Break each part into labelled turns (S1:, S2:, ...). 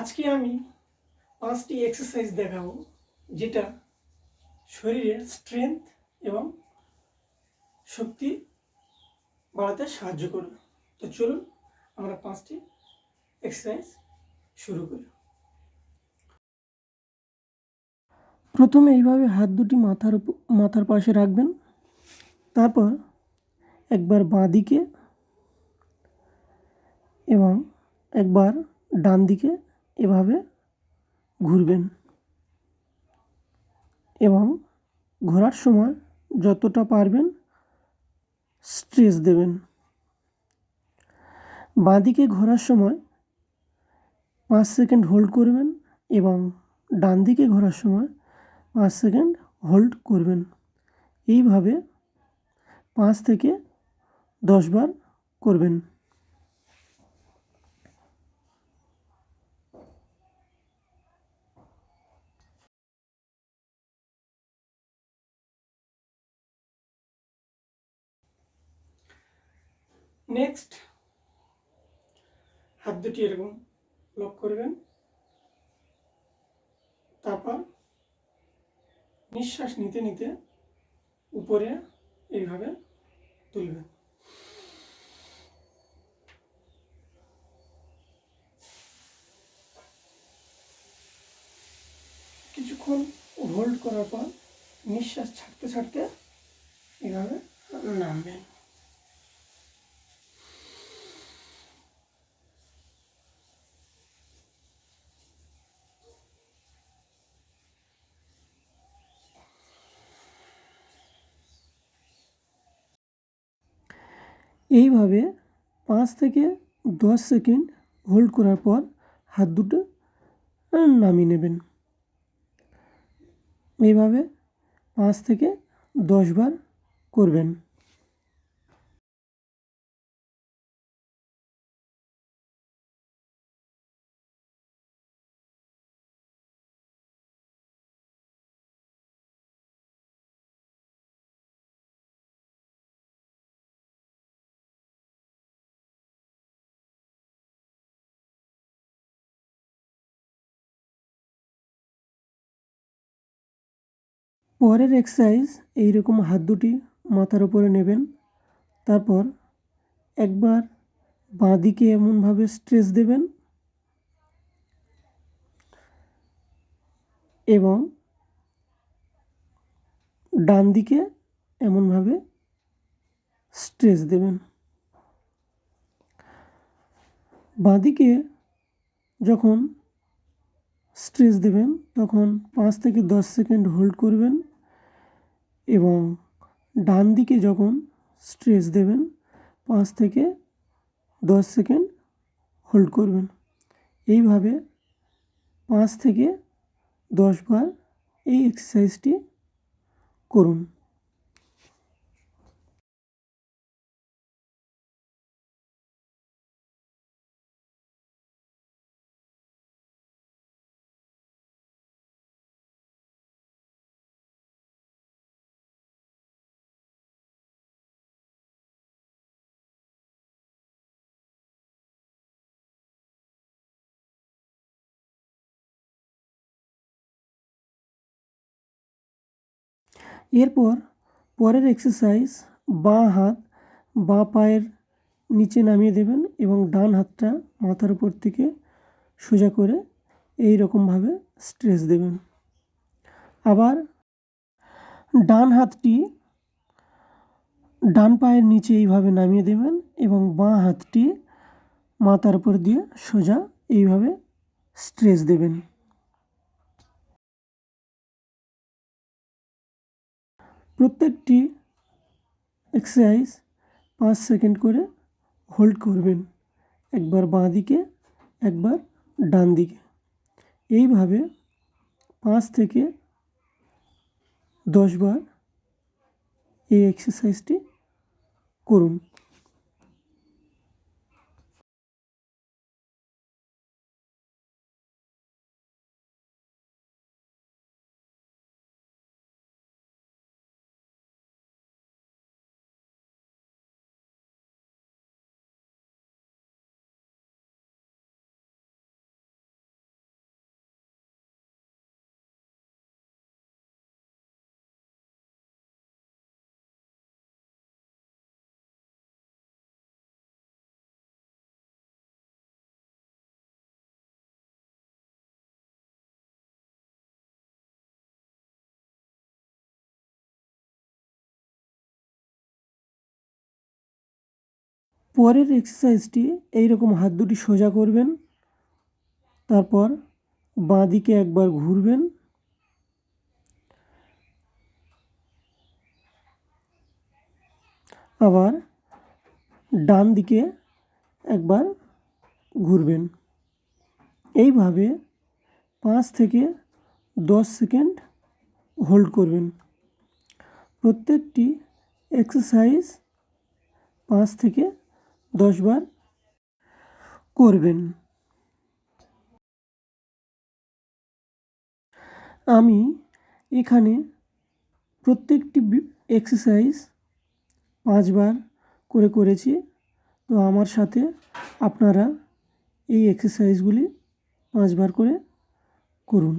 S1: আজকে আমি পাঁচটি এক্সারসাইজ দেখাবো, যেটা শরীরের স্ট্রেংথ এবং শক্তি বাড়াতে সাহায্য করবে। তো চলুন আমরা পাঁচটি এক্সারসাইজ শুরু করি। প্রথমে এইভাবে হাত দুটি মাথার মাথার পাশে রাখবেন। তারপর একবার বাঁ দিকে এবং একবার ডান দিকে এভাবে ঘুরবেন। এবং ঘোরার সময় যতটা পারবেন স্ট্রেস দেবেন। বাঁদিকে ঘোরার সময় পাঁচ সেকেন্ড হোল্ড করবেন এবং ডান দিকে ঘোরার সময় পাঁচ সেকেন্ড হোল্ড করবেন। এইভাবে পাঁচ থেকে দশ বার করবেন। নেক্সট হাত দুটি এরকম লক করবেন। তারপর নিঃশ্বাস নিতে নিতে উপরে এইভাবে তুলবেন। কিছুক্ষণ হোল্ড করার পর নিঃশ্বাস ছাড়তে ছাড়তে এইভাবে নামবেন। এইভাবে পাঁচ থেকে দশ সেকেন্ড হোল্ড করার পর হাত দুটো নামিয়ে নেবেন। এইভাবে পাঁচ থেকে দশ বার করবেন। পরের এক্সারসাইজ এইরকম হাত দুটি মাথার উপরে নেবেন। তারপর একবার বাঁ দিকে এমনভাবে স্ট্রেস দেবেন। এবং ডান দিকে এমনভাবে স্ট্রেস দেবেন। বাঁদিকে যখন স্ট্রেস দেবেন, তখন পাঁচ থেকে দশ সেকেন্ড হোল্ড করবেন। এবং ডান দিকে যখন স্ট্রেস দেবেন, পাঁচ থেকে দশ সেকেন্ড হোল্ড করবেন। এইভাবে পাঁচ থেকে দশ বার এই এক্সারসাইজটি করুন। এরপর পরের এক্সারসাইজ বাঁ হাত বাঁ পায়ের নিচে নামিয়ে দেবেন এবং ডান হাতটা মাথার উপর থেকে সোজা করে এই রকমভাবে স্ট্রেস দেবেন। আবার ডান হাতটি ডান পায়ের নিচে এইভাবে নামিয়ে দেবেন এবং বাঁ হাতটি মাথার উপর দিয়ে সোজা এইভাবে স্ট্রেস দেবেন। প্রত্যেকটি এক্সারসাইজ পাঁচ সেকেন্ড করে হোল্ড করবেন। একবার বাঁ দিকে, একবার ডান দিকে। এইভাবে পাঁচ থেকে দশ বার এই এক্সারসাইজটি করুন। পরের এক্সারসাইজটি এইরকম হাত দুটি সোজা করবেন, তারপর বাঁ দিকে একবার ঘুরবেন। আবার ডান দিকে একবার ঘুরবেন। এইভাবে পাঁচ থেকে দশ সেকেন্ড হোল্ড করবেন। প্রত্যেকটি এক্সারসাইজ পাঁচ থেকে দশ বার করবেন। আমি এখানে প্রত্যেকটি এক্সারসাইজ পাঁচবার করে করেছি। তো আমার সাথে আপনারা এই এক্সারসাইজগুলি পাঁচবার করে করুন।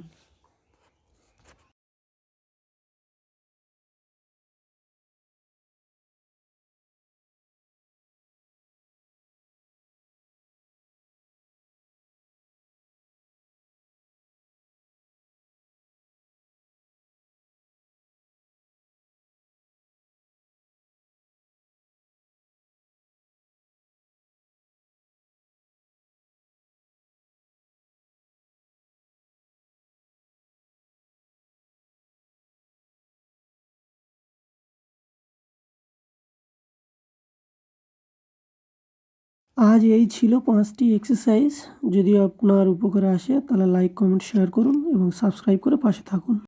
S1: আজ এই ছিল পাঁচটি এক্সারসাইজ যদি আপনার উপকারে আসে, তাহলে লাইক কমেন্ট শেয়ার করুন এবং সাবস্ক্রাইব করে পাশে থাকুন।